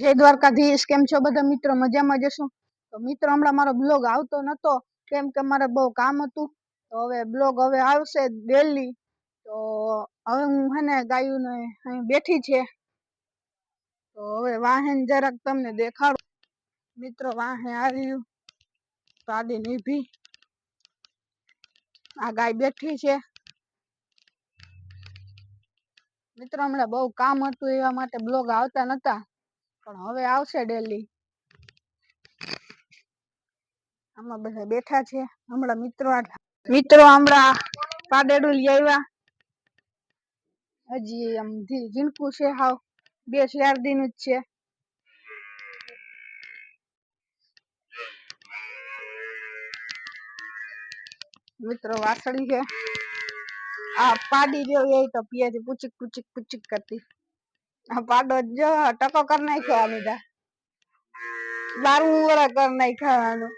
જય દ્વારકાધીશ કેમ છો બધા મિત્રો મજામાં જશો તો મિત્રો હમણાં મારો બ્લોગ આવતો નતો કેમ કે મારે બહુ કામ હતું તો હવે બ્લોગ હવે આવશે ડેલી તો હવે હું હેને ગાયું ને અહીં બેઠી છે તો હવે વાહન જરાક તમને દેખાડું મિત્રો વાહે આવ્યું સાદી નીભી આ ગાય બેઠી છે મિત્રો હમણાં બહુ કામ હતું એવા માટે બ્લોગ આવતા નતા પણ હવે આવશે દિલ્હી આમ અમે બેઠા છે આપણા મિત્રો આ મિત્રો આપણા પાડેડુ લ્યા આવ્યા અજી એમ જીનકુ છે હા બે શેર દિનુ છે મિત્રો વાસળી છે આ પાડી રહ્યો એ તો પિયે પૂચક પૂચક પૂચક કરતી પાડો જો ટકો કર નાખ્યો આ બધા બારું વરા કર નાખ્યાનું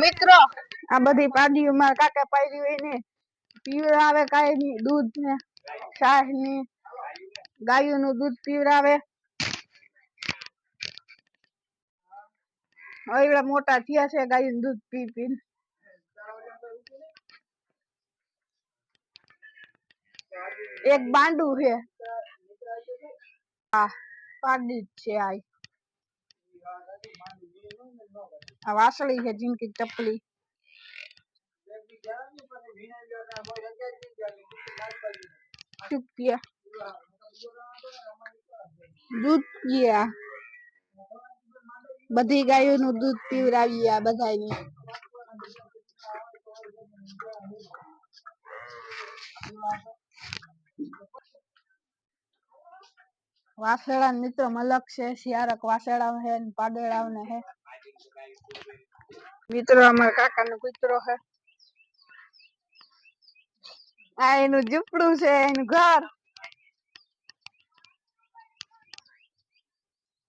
મિત્રો આ બધી પાડીઓ મારા કાકા પાડી હોય ને પીવડાવે કાંઈ નહીં દૂધ ને શાહ ની ગાયું નું દૂધ પીવડાવે હવે મોટા થયા છે ગાયું દૂધ પી પીને एक बांड उगे आ हाँ, पागली छे आई आवाज ली है जिनकी चपली चुप किया दूध किया बधी दूध पीवरा बधाई વાછડા મિત્રમ અલક છે શ્યારક વાછડાઓ હે ને પાગળ આવને હે મિત્ર અમાર કાકાનો કુતરો હે આ એનું ઝૂપડું છે એનો ઘર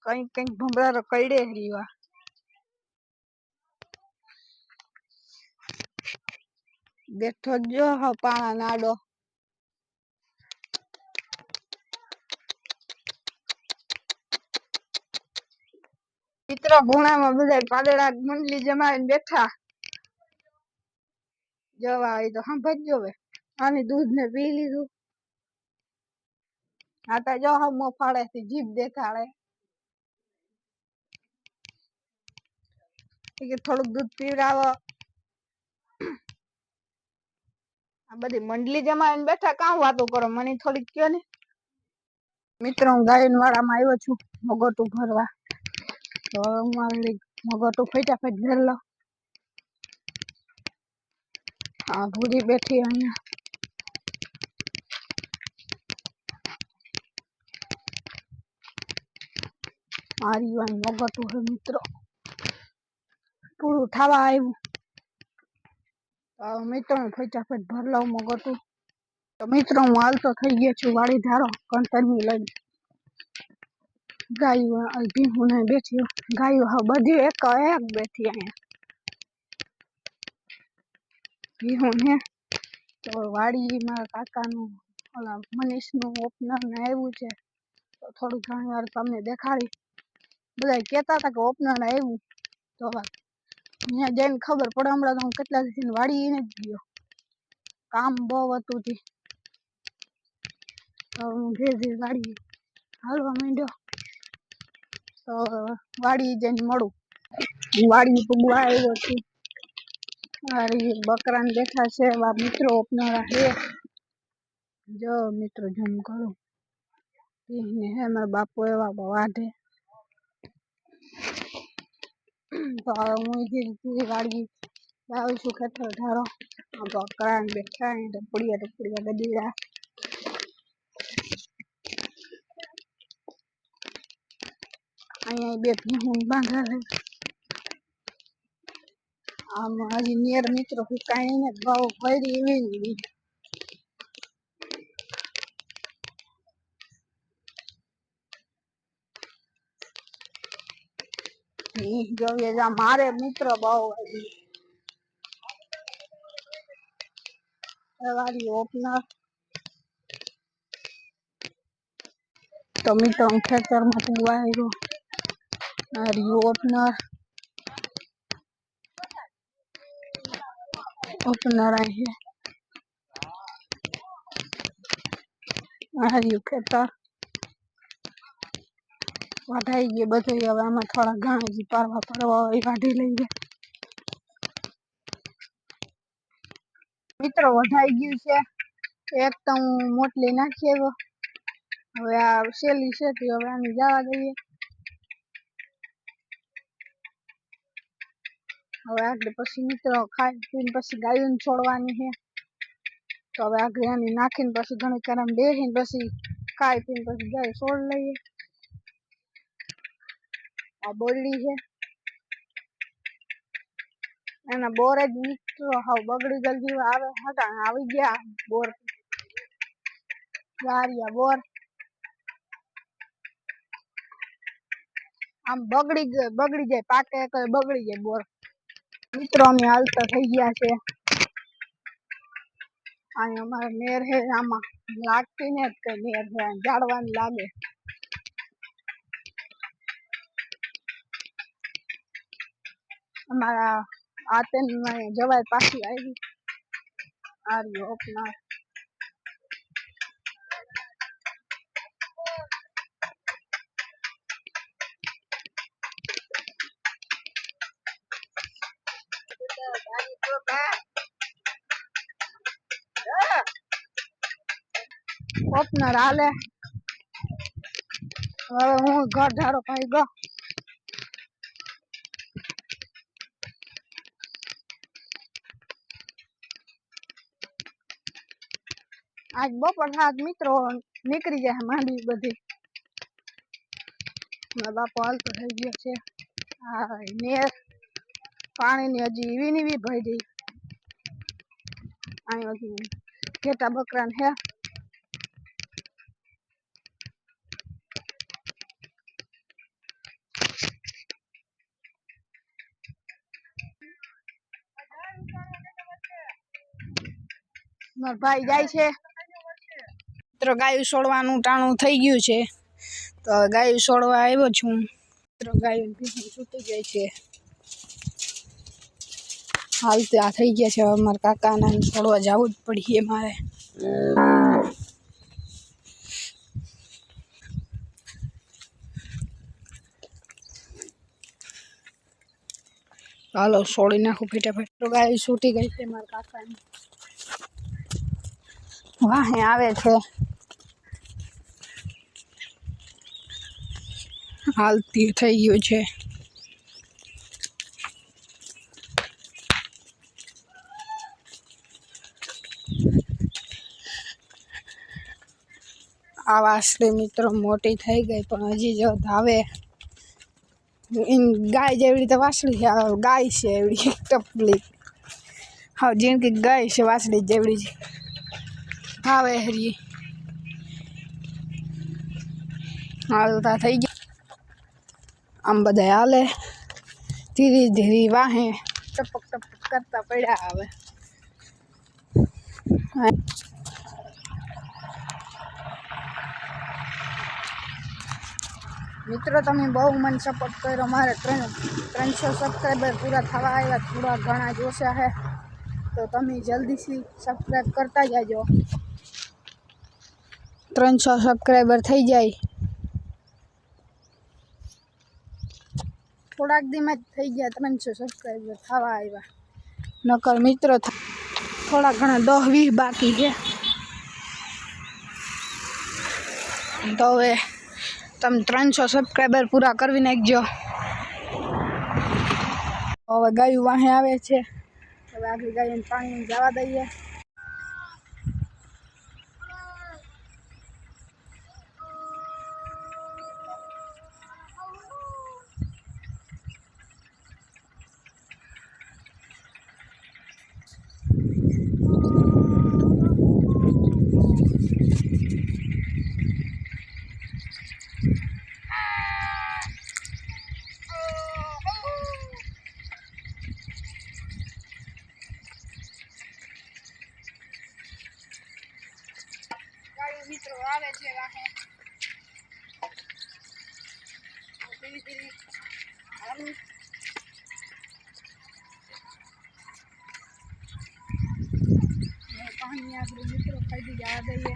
કઈ કઈ ભમરા ર કઈડે હરીવા દેખ થો જો હો પાણા નાડો િતરા ઘોણામાં બધાય પાદરાક મંડલી જમાઈને બેઠા જવા આઈ તો હમ ભજીઓ વે આની દૂધ ને પી લીધું આતા જાવ હમો ફાડે થી જીભ દેખાડે ઈ કે થોડું દૂધ પીરાવો આ બધી મંડલી જમાઈને બેઠા કાવ વાતું કરો મની થોડીક કે ને મિત્રો હું ગાયનવારામાં આવ્યો છું મગોટ ઉ ભરવા તો હવે હું આવી મગટું ફટાફટ ઘેર લઉં આ ભૂરી બેઠી અહીંયા મારી વાન મગટું હે મિત્રો પૂરું થવા આવ્યું તો મિત્રો ફટાફટ ભર લઉં મગટું તો મિત્રો હું હાલતો થઈ ગયો છું વાળી ધારો કંટની લઈને ગાયો ભીહું ને બેઠી ગાયો હા બધી એક એક બેઠી અહીંયા ભીહું ને તો વાડીમાં કાકાનું ઓલા મનીષનું ઓપનર ને આવ્યું છે તો થોડું ઘણી વાર તમને દેખાડી બધા કહેતા હતા કે ઓપનર આવ્યું તો અહીંયા જઈને ખબર પડે હમણાં તો હું કેટલા દીધી વાડી ને જ ગયો કામ બહુ હતું થી તો હું ધીરે ધીરે વાડી હાલવા માંડ્યો વાડી જઈને મોડું વાડી પૂગવા આવ્યો થી અરે બકરાને બેઠા છે બા મિત્રો અપનારા છે જો મિત્રો જમ કરો એને હે મારા બાપો એવા બા વાઢે તો હું જઈતી વાડી આવું છું ખતર 18 ઓ બકરાને બેઠા હે બળિયા તો બળિયા ગદીરા અહીંયા બે ભીહું બાંધાવે આમ હજી નિયર મિત્રો હુકાઈને ભાવ પડી એવી જોઈએ જા મારે મિત્ર બહુ વાળી ઓપનર તો મિત્રો ખેતરમાં તું આવ્યો આ રહ્યો ઓપનર ઓપનર આ છે આ રહ્યો કટાર વધાઈ ગઈ બધે હવે આમાં થોડા ગાણીની પરવા પરવા કાઢી લઈ લે મિત્રો વધાઈ ગઈ છે એક તો હું મોટલી નાખી હવે આવશે લીશે તો હવે આને જવા દઈએ હવે આ ઘેપસની તો ખાઈ પિન પછી ગાયોને છોડવાની છે તો હવે આ ઘેણી નાખીન પછી ઘણી કરમ લેહીન પછી કાઈ પિન પછી ગાયો છોડ લઈએ આ બોળી છે એના બોર એક તો હવે બગડી જલ્દી આવે હટા આવી ગયા બોર વારિયા બોર આમ બગડી બગડી જાય પાકે એક બગડી જાય બોર મિત્રો આમ હાલતા થઈ ગયા છે આ અમાર મેર હે આમાં લાકડી ને ક બે ધ્યાન ઝાડવા લાગે અમાર આતે ન જાય પાછી આવી આ リオ ઓપના अपना राले अरे वो घर आज बहुत बड़ा आदमी तो निकल गया है बदी मैं बाप आल तो है ये अच्छे आह नियर पानी नहीं है जीवनी भी भाई दी आई वाली केटा बकरन है માર ભાઈ જાય છે મિત્રો ગાયું છોડવાનું ટાણું થઈ ગયું છે તો ગાયું છોડવા આવ્યો છું મિત્રો ગાય છૂટી જાય છે હાલ ત્યાં થઈ ગયા છે હવે મારા કાકાના છોડવા જવું જ પડીએ મારે હાલો છોડી નાખું ફેટાફેટ તો ગાય છૂટી ગઈ છે મારા કાકાની વાહે આવે છે હાલતી થઈ ગયું છે આ વાસળી મિત્રો મોટી થઈ ગઈ પણ હજી જો ધાવે ગાય જેવી રીતે વાસળી છે ગાય છે એવી તકલીફ હા જેમ કે ગાય છે વાસળી જેવડી છે हाँ भाई है धीरे धीरे वाह टपक टपक करता पड़ा हावे मित्रों ते बहु मन सपोर्ट करो मार त्रन त्रन सब्सक्राइबर पूरा थवा थोड़ा घना जोशा है तो तभी जल्दी से सब्सक्राइब करता जाजो फ्रेंड 600 सब्सक्राइबर થઈ જાય થોડાક દી મત થઈ ગયા 300 સબ્સ્ક્રાઇબર આવા આવા નકર મિત્રો થોડા ઘણા 10 20 બાકી છે તો હવે તમે 300 સબ્સ્ક્રાઇબર પૂરા કરી નાખજો હવે ગાયો વાહે આવે છે હવે આખી ગાયને પાણી જવા દઈએ વાહન આપણે મિત્રો ખરીદી જવા દઈએ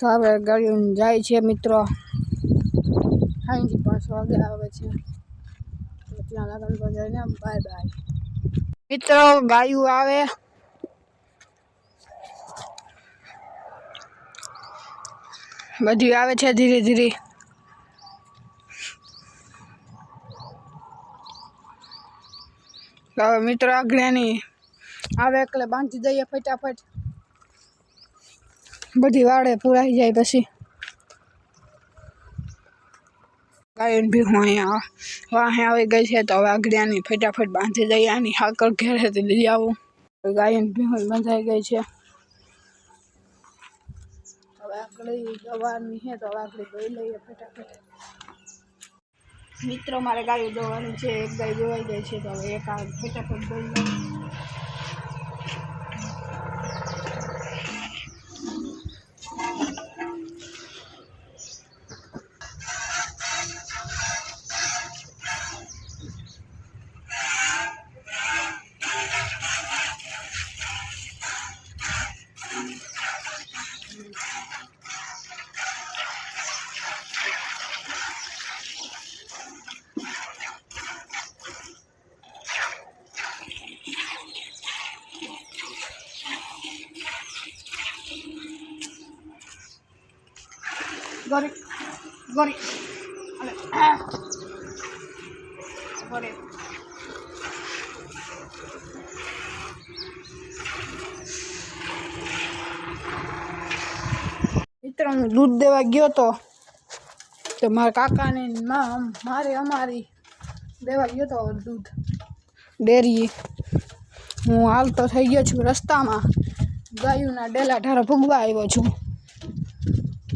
તો આપણે ગાડી જાય છે મિત્રો સાંજે પાંચ વાગે આવે છે ત્યાં લગન જઈને મિત્રો ગાયું આવે બધી આવે છે ધીરે ધીરે હવે મિત્રો આગળની આવે એટલે બાંધી દઈએ ફટાફટ બધી વાડે પૂરાઈ જાય પછી ગાયન ભી હું અહીંયા વાહે આવી ગઈ છે તો હવે આગળની ફટાફટ બાંધી દઈએ આની હાકર ઘેરેથી લઈ આવું ગાયન બી હું બંધાઈ ગઈ છે હવે આગળ દવાની તો હવે આપણે લઈએ ફટાફટ મિત્રો મારે ગાયું દોવાની છે એક ગાય દોવાઈ ગઈ છે તો હવે એક આ ફટાફટ દોઈ લઈએ ગરીબ ગરીબ અને ગરીબ મિત્રોને દૂધ દેવા ગયો તો તો મારા કાકાને મારે અમારી દેવા ગયો તો દૂધ ડેરી હું હાલ તો થઈ ગયો છું રસ્તામાં ગાયુંના ડેલા ઢારા ભૂગવા આવ્યો છું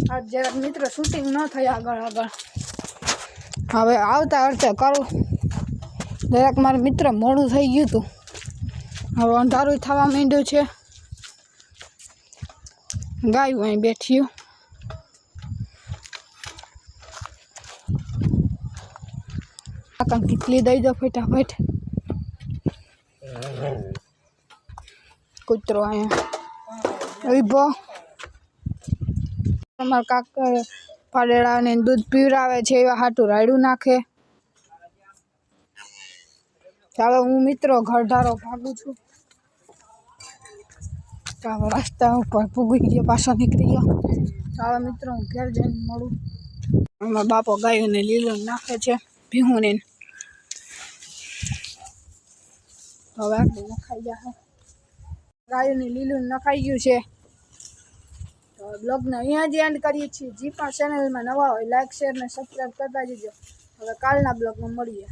જરાક મિત્ર શૂટિંગ ન થઈ આગળ આગળ હવે આવતા અર્થે કરું જરાક મારા મિત્ર મોડું થઈ ગયું હતું હવે અંધારું થવા માંડ્યું છે ગાયું અહીં બેઠ્યું આકા કીટલી દઈ દો ફટાફટ કૂતરો અહીંયા ઉભો અમારા કાકા પાડેડાને દૂધ પીવડાવે છે એવા હાટું રાયડું નાખે હવે હું મિત્રો ઘરધારો ભાગું છું ચાલો રસ્તા ઉપર ભૂગી ગયો પાછો નીકળી ગયો હવે મિત્રો હું ઘેર જઈને મળું અમારા બાપો ગાયોને લીલો નાખે છે ભીહુંને હવે નખાઈ જાય ગાયોને લીલું નખાઈ ગયું છે બ્લોગને અહીંયા જ એન્ડ કરીએ છીએ જે પણ ચેનલમાં નવા હોય લાઇક શેર ને સબસ્ક્રાઈબ કરતા જજો હવે કાલના બ્લોગમાં મળીએ